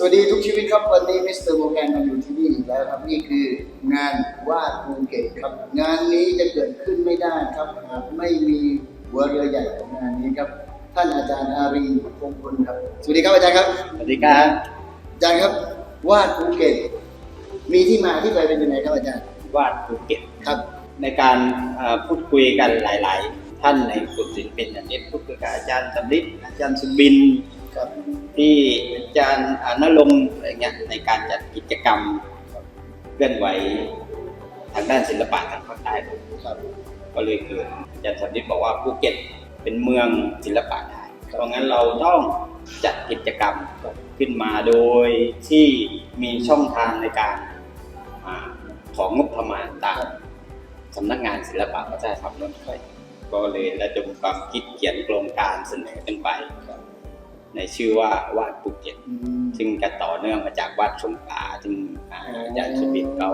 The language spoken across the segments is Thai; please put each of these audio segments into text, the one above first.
สวัสดีทุกชีวิตครับวันนี้มิสเตอร์โมแกนมาอยู่ที่นี่อีกแล้วครับนี่คืองานวาดภูเก็ตครับ งานนี้จะเกิดขึ้นไม่ได้ครับหากไม่มีหัวเรือใหญ่ของงานนี้ครับ ท่านอาจารย์อารีคงคุณครับ สวัสดีครับอาจารย์ครับสวัสดีครับอาจารย์ครับวาดภูเก็ตมีที่มาที่ไปเป็นยังไงครับอาจารย์วาดภูเก็ตครับ ในการเอ่อพูดคุยกันหลาย ๆ ท่านในกลุ่มศิลปินอย่างเช่นพูดคุยกับอาจารย์สำลิดอาจารย์สุบินครับ ที่อาจารย์อนรงค์อะไรเงี้ยในการจัดกิจกรรมเคลื่อนไหวทางด้านศิลปะทางภาคใต้ก็เลยเกิดอาจารย์สำลิดบอกว่าภูเก็ตเป็นเมืองศิลปะไทยเพราะงั้นเราต้องจัดกิจกรรมขึ้นมาโดยที่มีช่องทางในการอของงบประมาณตามสำนักงานศิลปะวัฒนธรรมนนทบุรีก็เลยระดมความคิดเขียนโครงการเสนอขึ้นไป ในชื่อว่าวาดภูเก็ตอืมซึ่งจะต่อเนื่องมาจากวาดสงขลาซึ่งอ่าอาจารย์สุบินเขา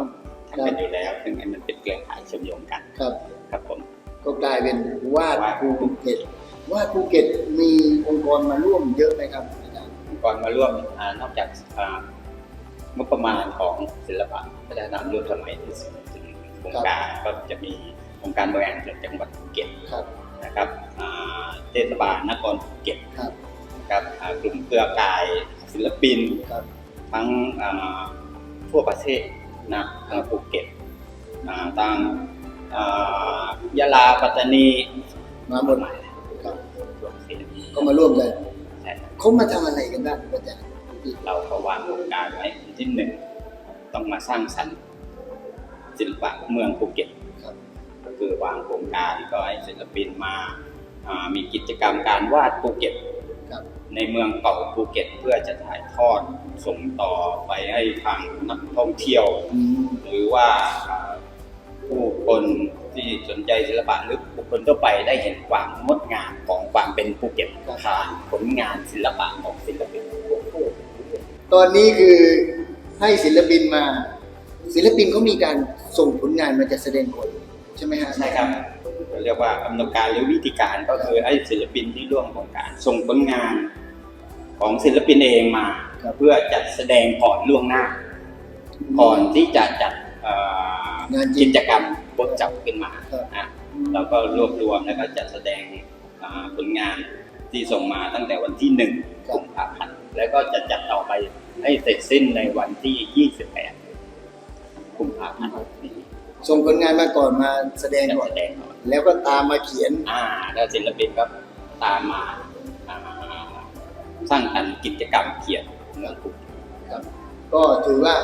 ทำกันอยู่แล้วซึ่งอันมันเป็นเครือข่ายเชื่อมโยงกันครับครับผมก็กลายเป็นวาดภูเก็ตวาดภูเก็ตมีองค์กรมาร่วมเยอะไหมครับอาจารย์องค์กรมาร่วมอ่านอกจากอ่างบประมาณของศิลปะวัฒนธรรมร่วมสมัยที่สุดถึงโครงการก็จะมีองค์การบริหารส่วนจังหวัดภูเก็ตครับนะครับอ่าเทศบาลนครภูเก็ต ครับนะครับอ่ากลุ่มเครือข่ายศิลปินครับทั้งอ่าทั่วประเทศนะทั้งภูเก็ตอ่าตั้งอ่ายะลาปัตตานีมาหมดครับรวมศิลปินก็มาร่วมกันใช่ครับเขามาทำอะไรกันบ้างครับอาจารย์เราก็วางโครงการไว้ที่หนึ่งต้องมาสร้างสรรค์ศิลปะเมืองภูเก็ตครับก็คือวางโครงการก็ให้ศิลปินมาอ่ามีกิจกรรมการวาดภูเก็ตครับ ในเมืองเก่าภูเก็ตเพื่อจะถ่ายทอดส่งต่อไปให้ทางนักท่องเที่ยวอืมหรือว่าอ่าผู้คนที่สนใจศิลปะหรือบุคคลทั่วไปได้เห็นความงดงามของความเป็นภูเก็ตผ่านผลงานศิลปะของศิลปินตอนนี้คือให้ศิลปินมา ศิลปินเขามีการส่งผลงานมาจะแสดงผลใช่ไหมฮะใช่ครับ เราเรียกว่ากำหนดการหรือวิธีการก็คือให้ศิลปินที่ร่วมโครงการส่งผลงานของศิลปินเองมา เพื่อจัดแสดงก่อนล่วงหน้า ก่อนที่จะจัดเอ่องานจริกิงจกรรมเวิร์กจับขึ้นมาครับนะเราก็รวบรวมแล้วก็จัดแสดงอ่าผลงานที่ส่งมาตั้งแต่วันที่หนึ่งกุมภาพันธ์แล้วก็จะจัดต่อไปให้เสร็จสิ้นในวันที่ 28กุมภาพันธ์นี้ส่งผลงานมาก่อนมาแสดงจะก่อน แสดงก่อนแล้วก็ตามมาเขียน อ่าแล้วศิลปินก็ตามมาอ่าสร้างสรรค์กิจกรรมเขียนเมืองภูเก็ตครับ ก็ถือว่า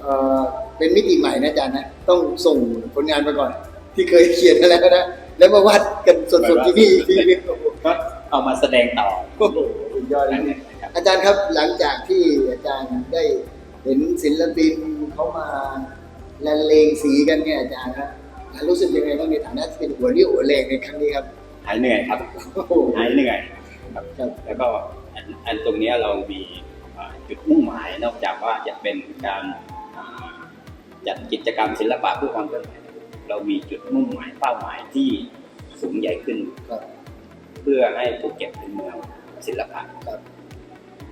เอ่อเป็นมิติใหม่นะอาจารย์นะ ต้องส่งผลงานมาก่อน ที่เคยเขียนมาแล้วนะ แล้วมาวาดกันสดๆที่นี่อีกทีนึงโอ้โหก็เอามาแสดงต่อโอ้โหสุดยอดเลนั่นยเองนะครับอาจารย์ครับหลังจากที่อาจารย์ได้เห็นศิลปินเขามาละเลงสีกันเนี่ยอาจารย์ครับ รู้สึกยังไงบ้างในฐานะที่เป็นหัวเรี่ยวหัวแรงในครั้งนี้ครับหายเหนื่อยครับโอ้โหหายเหนื่อยครับครับแล้วก็อันอันตรงเนี้ยเรามีอ่าจุดมุ่งหมายนอกจากว่าจะเป็นการอ่าจัดกิจกรรมศิลปะเพื่อความเคลื่อนไหวเรามีจุดมุ่งหมายเป้าหมายที่สูงใหญ่ขึ้นครับเพื่อให้ภูเก็ตเป็นเมืองศิลปะครับ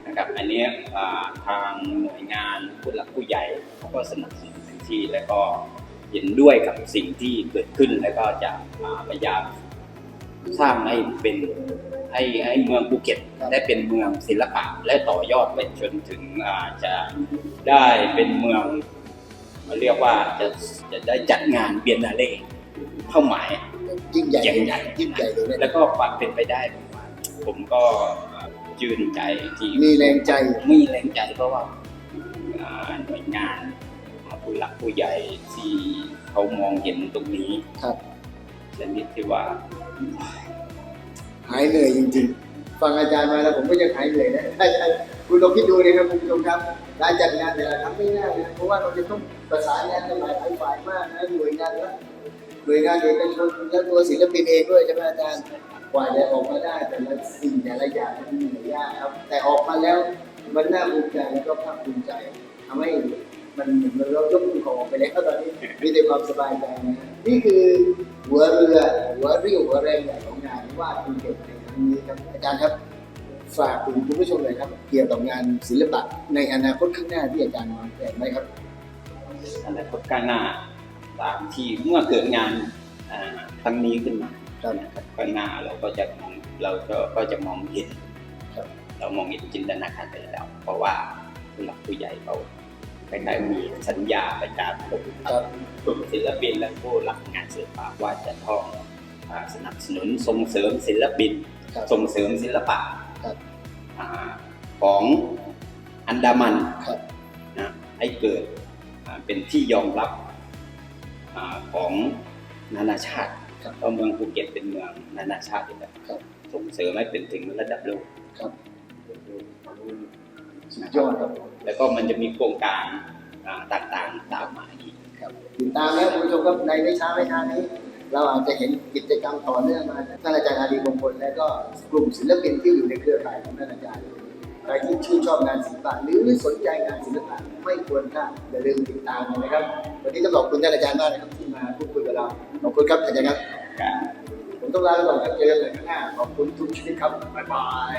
นะครับอันเนี้ยอ่าทางหน่วยงานผู้หลักผู้ใหญ่เขาก็สนับสนุนเต็มที่แล้วก็ เห็นด้วยกับสิ่งที่เกิดขึ้นแล้วก็จะอ่าพยายามสร้างให้เป็นให้ให้เมืองภูเก็ตครับได้เป็นเมืองศิลปะและต่อยอดไปจนถึงอ่าจะได้เป็นเมืองเรียกว่าจะจะได้จัดงานเบียนนาเล่เป้าหมายยิ่งใหญ่ยิ่งใหญ่ยิ่งใหญ่เลยนะแล้วก็ความเป็นไปได้ ผมว่าผมก็ชื่นใจที่มีแรงใจมีแรงใจเพราะว่าอ่าหน่วยงาน ผู้หลักผู้ใหญ่ที่เขามองเห็นตรงนี้ครับชนิดที่ว่า หายเหนื่อยจริง ๆ ฟังอาจารย์มาแล้วผมก็ยังหายเหนื่อยนะอาจารย์คุณลองคิดดูนะครับคุณผู้ชมครับการจัดงานแต่ละครั้งไม่ง่ายนะเพราะว่าเราจะต้องประสานงานกันหลายฝ่ายมากนะหน่วยงานละหน่วยงานเอกชนและตัวศิลปินเองด้วยใช่ไหมอาจารย์กว่าจะออกมาได้แต่ละสิ่งแต่ละอย่างมันเหนื่อยยากครับ แต่ออกมาแล้วมันน่าภูมิใจแล้วก็ภาคภูมิใจทำให้ มันเหมือนเรายกมือของออกไปแล้วตอนนี้มีแต่ความสบายใจนะฮะนี่คือหัวเรือ หัวเรี่ยวหัวแรงใหญ่ของงานวาดภูเก็ตในครั้งนี้ครับอาจารย์ครับฝากถึงคุณผู้ชมเลยครับเกี่ยวกับงานศิลปะในอนาคตข้างหน้าที่อาจารย์วางแผนไว้ครับอนาคตข้างหน้าตามที่เมื่อเกิดงานอ่าครั้งนี้ขึ้นมาครับนะครับข้างหน้าเราก็จะมองเราก็ก็จะมองเห็นครับเรามองเห็นจินตนาการไปแล้ว เพราะว่าผู้หลักผู้ใหญ่เขา คล้ายๆมีสัญญาประจานผมครับกลุ่มศิลปินและผู้รักงานศิลปะว่าจะต้องอ่าสนับสนุนส่งเสริมศิลปินครับส่งเสริมศิลปะครับอ่าของอันดามันครับนะให้เกิดอ่าเป็นที่ยอมรับอาของนานาชาติครับเพราะเมืองภูเก็ตเป็นเมืองนานาชาติอยู่แล้วครับส่งเสริมให้เป็นถึงระดับโลกครับ สุดยอดครับแล้วก็มันจะมีโครงการอ่าต่างๆตามมาอีกครับติดตามแล้วคุณผู้ชมครับในไม่ช้าไม่ช้านี้ เราอาจจะเห็นกิจกรรมต่อเนื่องมาจากท่านอาจารย์อาดีมงคลและก็กลุ่มศิลปินที่อยู่ในเครือข่ายของท่านอาจารย์ใครที่ชื่นชอบงานศิลปะหรือสนใจงานศิลปะไม่ควรพลาดอย่าลืมติดตามกันนะครับ วันนี้ต้องขอบคุณท่านอาจารย์มากนะครับที่มาพูดคุยกับเราขอบคุณครับอาจารย์ครับผมต้องลาไปก่อนครับเจอกันใหม่ข้างหน้าขอบคุณทุกชีวิตครับบ๊ายบาย